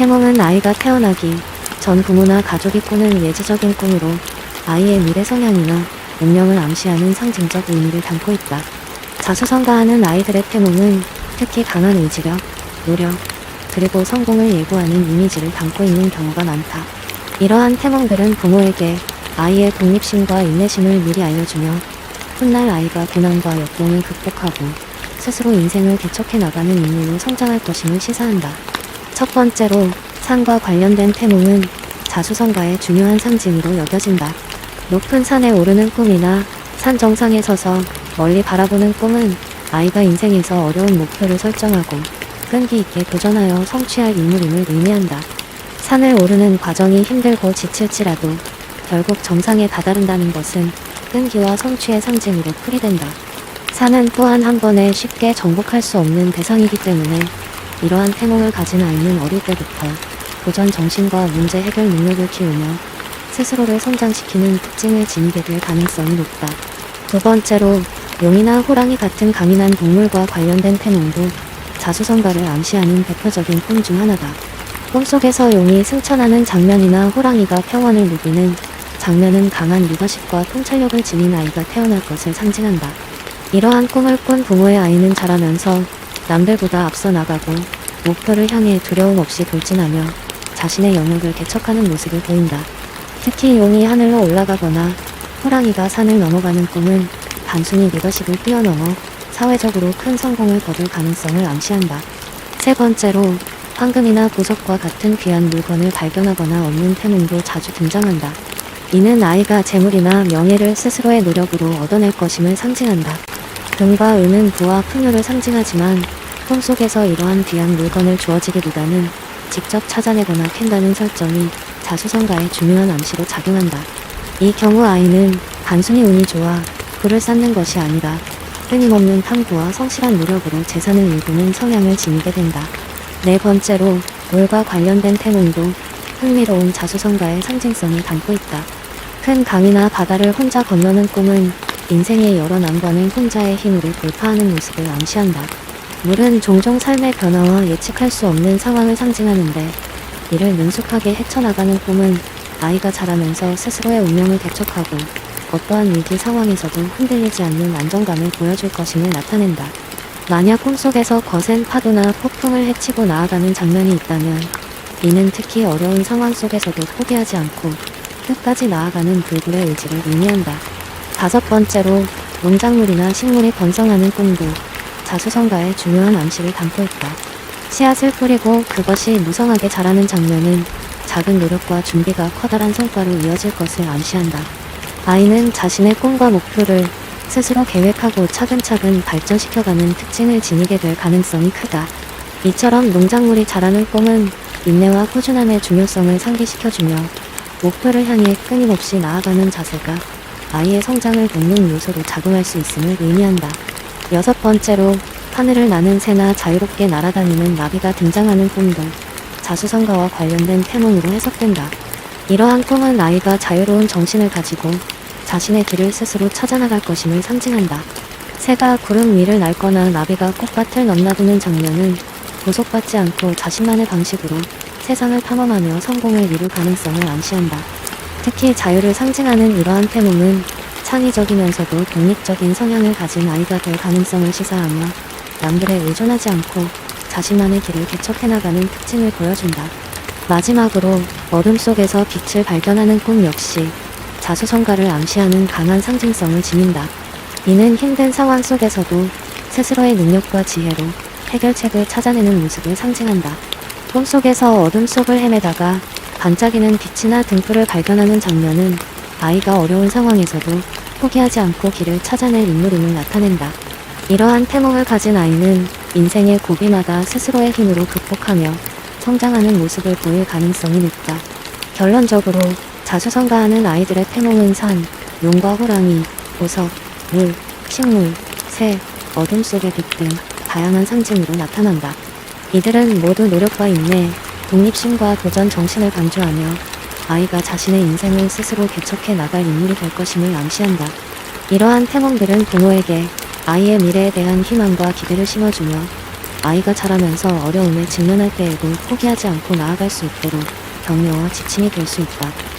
태몽은 아이가 태어나기 전 부모나 가족이 꾸는 예지적인 꿈으로 아이의 미래 성향이나 운명을 암시하는 상징적 의미를 담고 있다. 자수성가하는 아이들의 태몽은 특히 강한 의지력, 노력, 그리고 성공을 예고하는 이미지를 담고 있는 경우가 많다. 이러한 태몽들은 부모에게 아이의 독립심과 인내심을 미리 알려주며 훗날 아이가 고난과 역경을 극복하고 스스로 인생을 개척해 나가는 인물로 성장할 것임을 시사한다. 첫 번째로 산과 관련된 태몽은 자수성가의 중요한 상징으로 여겨진다. 높은 산에 오르는 꿈이나 산 정상에 서서 멀리 바라보는 꿈은 아이가 인생에서 어려운 목표를 설정하고 끈기 있게 도전하여 성취할 인물임을 의미한다. 산을 오르는 과정이 힘들고 지칠지라도 결국 정상에 다다른다는 것은 끈기와 성취의 상징으로 풀이된다. 산은 또한 한 번에 쉽게 정복할 수 없는 대상이기 때문에 이러한 태몽을 가진 아이는 어릴 때부터 도전 정신과 문제 해결 능력을 키우며 스스로를 성장시키는 특징을 지니게 될 가능성이 높다. 두 번째로 용이나 호랑이 같은 강인한 동물과 관련된 태몽도 자수성가를 암시하는 대표적인 꿈중 하나다. 꿈속에서 용이 승천하는 장면이나 호랑이가 평원을 누비는 장면은 강한 리더십과 통찰력을 지닌 아이가 태어날 것을 상징한다. 이러한 꿈을 꾼 부모의 아이는 자라면서 남들보다 앞서 나가고 목표를 향해 두려움 없이 돌진하며 자신의 영역을 개척하는 모습을 보인다. 특히 용이 하늘로 올라가거나 호랑이가 산을 넘어가는 꿈은 단순히 리더십을 뛰어넘어 사회적으로 큰 성공을 거둘 가능성을 암시한다. 세 번째로 황금이나 보석과 같은 귀한 물건을 발견하거나 얻는 태몽도 자주 등장한다. 이는 아이가 재물이나 명예를 스스로의 노력으로 얻어낼 것임을 상징한다. 금과 은은 부와 풍요를 상징하지만 꿈속에서 이러한 귀한 물건을 주어지기보다는 직접 찾아내거나 캔다는 설정이 자수성가의 중요한 암시로 작용한다. 이 경우 아이는 단순히 운이 좋아 부를 쌓는 것이 아니라 끊임없는 탐구와 성실한 노력으로 재산을 일구는 성향을 지니게 된다. 네 번째로 물과 관련된 태몽도 흥미로운 자수성가의 상징성을 담고 있다. 큰 강이나 바다를 혼자 건너는 꿈은 인생의 여러 난관을 혼자의 힘으로 돌파하는 모습을 암시한다. 물은 종종 삶의 변화와 예측할 수 없는 상황을 상징하는데 이를 능숙하게 헤쳐나가는 꿈은 아이가 자라면서 스스로의 운명을 개척하고 어떠한 위기 상황에서도 흔들리지 않는 안정감을 보여줄 것임을 나타낸다. 만약 꿈속에서 거센 파도나 폭풍을 헤치고 나아가는 장면이 있다면 이는 특히 어려운 상황 속에서도 포기하지 않고 끝까지 나아가는 불굴의 의지를 의미한다. 다섯 번째로 농작물이나 식물이 번성하는 꿈도 자수성가의 중요한 암시를 담고 있다. 씨앗을 뿌리고 그것이 무성하게 자라는 장면은 작은 노력과 준비가 커다란 성과로 이어질 것을 암시한다. 아이는 자신의 꿈과 목표를 스스로 계획하고 차근차근 발전시켜가는 특징을 지니게 될 가능성이 크다. 이처럼 농작물이 자라는 꿈은 인내와 꾸준함의 중요성을 상기시켜주며 목표를 향해 끊임없이 나아가는 자세가 아이의 성장을 돕는 요소로 작용할 수 있음을 의미한다. 여섯 번째로 하늘을 나는 새나 자유롭게 날아다니는 나비가 등장하는 꿈도 자수성가와 관련된 태몽으로 해석된다. 이러한 꿈은 아이가 자유로운 정신을 가지고 자신의 길을 스스로 찾아나갈 것임을 상징한다. 새가 구름 위를 날거나 나비가 꽃밭을 넘나드는 장면은 보속받지 않고 자신만의 방식으로 세상을 탐험하며 성공을 이룰 가능성을 암시한다. 특히 자유를 상징하는 이러한 태몽은 창의적이면서도 독립적인 성향을 가진 아이가 될 가능성을 시사하며 남들에 의존하지 않고 자신만의 길을 개척해나가는 특징을 보여준다. 마지막으로 어둠 속에서 빛을 발견하는 꿈 역시 자수성가를 암시하는 강한 상징성을 지닌다. 이는 힘든 상황 속에서도 스스로의 능력과 지혜로 해결책을 찾아내는 모습을 상징한다. 꿈속에서 어둠 속을 헤매다가 반짝이는 빛이나 등불을 발견하는 장면은 아이가 어려운 상황에서도 포기하지 않고 길을 찾아낼 인물임을 나타낸다. 이러한 태몽을 가진 아이는 인생의 고비마다 스스로의 힘으로 극복하며 성장하는 모습을 보일 가능성이 높다. 결론적으로 자수성가하는 아이들의 태몽은 산, 용과 호랑이, 보석, 물, 식물, 새, 어둠 속의 빛 등 다양한 상징으로 나타난다. 이들은 모두 노력과 인내, 독립심과 도전 정신을 강조하며 아이가 자신의 인생을 스스로 개척해 나갈 인물이 될 것임을 암시한다. 이러한 태몽들은 부모에게 아이의 미래에 대한 희망과 기대를 심어주며 아이가 자라면서 어려움에 직면할 때에도 포기하지 않고 나아갈 수 있도록 격려와 지침이 될 수 있다.